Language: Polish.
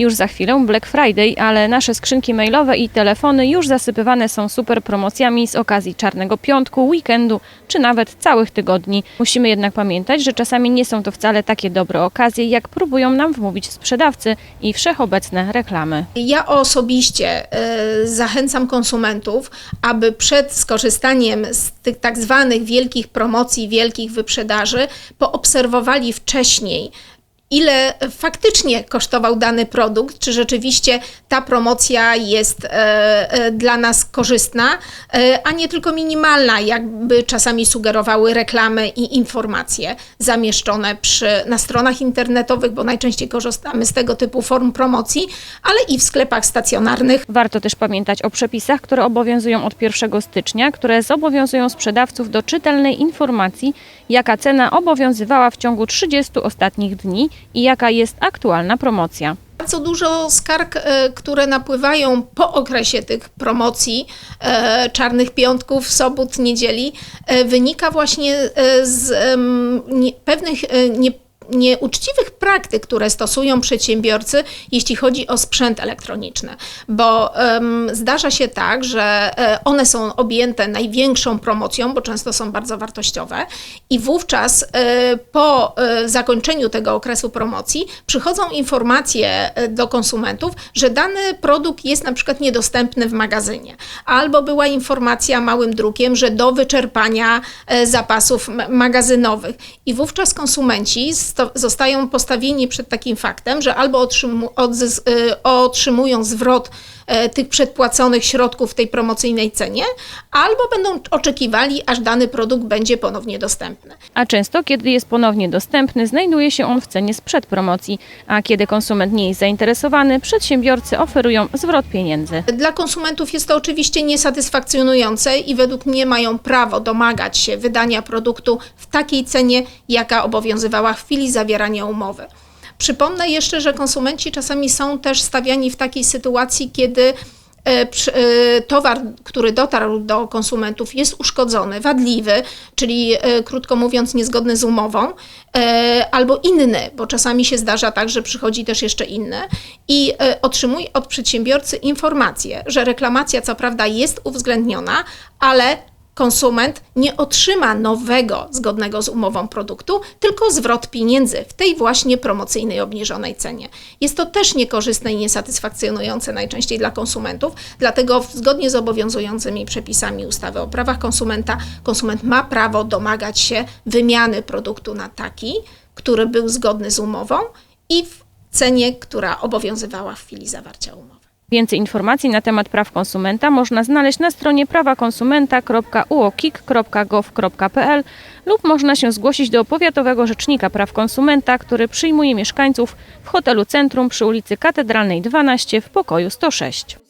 Już za chwilę Black Friday, ale nasze skrzynki mailowe i telefony już zasypywane są super promocjami z okazji Czarnego Piątku, weekendu czy nawet całych tygodni. Musimy jednak pamiętać, że czasami nie są to wcale takie dobre okazje, jak próbują nam wmówić sprzedawcy i wszechobecne reklamy. Ja osobiście e, zachęcam konsumentów, aby przed skorzystaniem z tych tak zwanych wielkich promocji, wielkich wyprzedaży, poobserwowali wcześniej, ile faktycznie kosztował dany produkt, czy rzeczywiście ta promocja jest e, e, dla nas korzystna, e, a nie tylko minimalna, jakby czasami sugerowały reklamy i informacje zamieszczone przy, na stronach internetowych, bo najczęściej korzystamy z tego typu form promocji, ale i w sklepach stacjonarnych. Warto też pamiętać o przepisach, które obowiązują od 1 stycznia, które zobowiązują sprzedawców do czytelnej informacji, jaka cena obowiązywała w ciągu 30 ostatnich dni i jaka jest aktualna promocja. Bardzo dużo skarg, e, które napływają po okresie tych promocji, e, czarnych piątków, sobot, niedzieli, e, wynika właśnie z pewnych nie, nieuczciwych praktyk, które stosują przedsiębiorcy, jeśli chodzi o sprzęt elektroniczny. Bo em, zdarza się tak, że e, one są objęte największą promocją, bo często są bardzo wartościowe, i wówczas e, po e, zakończeniu tego okresu promocji przychodzą informacje do konsumentów, że dany produkt jest na przykład niedostępny w magazynie, albo była informacja małym drukiem, że do wyczerpania zapasów magazynowych. I wówczas konsumenci sto- zostają postawieni przed takim faktem, że albo otrzymu- odzys- e, otrzymują zwrot tych przedpłaconych środków w tej promocyjnej cenie, albo będą oczekiwali, aż dany produkt będzie ponownie dostępny. A często, kiedy jest ponownie dostępny, znajduje się on w cenie sprzed promocji, a kiedy konsument nie jest zainteresowany, przedsiębiorcy oferują zwrot pieniędzy. Dla konsumentów jest to oczywiście niesatysfakcjonujące i według mnie mają prawo domagać się wydania produktu w takiej cenie, jaka obowiązywała w chwili zawierania umowy. Przypomnę jeszcze, że konsumenci czasami są też stawiani w takiej sytuacji, kiedy e, e, towar, który dotarł do konsumentów, jest uszkodzony, wadliwy, czyli e, krótko mówiąc niezgodny z umową, albo inny, bo czasami się zdarza tak, że przychodzi też jeszcze inny. I otrzymuje od przedsiębiorcy informację, że reklamacja co prawda jest uwzględniona, ale konsument nie otrzyma nowego, zgodnego z umową produktu, tylko zwrot pieniędzy w tej właśnie promocyjnej obniżonej cenie. Jest to też niekorzystne i niesatysfakcjonujące najczęściej dla konsumentów, dlatego zgodnie z obowiązującymi przepisami ustawy o prawach konsumenta, konsument ma prawo domagać się wymiany produktu na taki, który był zgodny z umową i w cenie, która obowiązywała w chwili zawarcia umowy. Więcej informacji na temat praw konsumenta można znaleźć na stronie prawakonsumenta.uokik.gov.pl lub można się zgłosić do Powiatowego Rzecznika Praw Konsumenta, który przyjmuje mieszkańców w hotelu Centrum przy ulicy Katedralnej 12 w pokoju 106.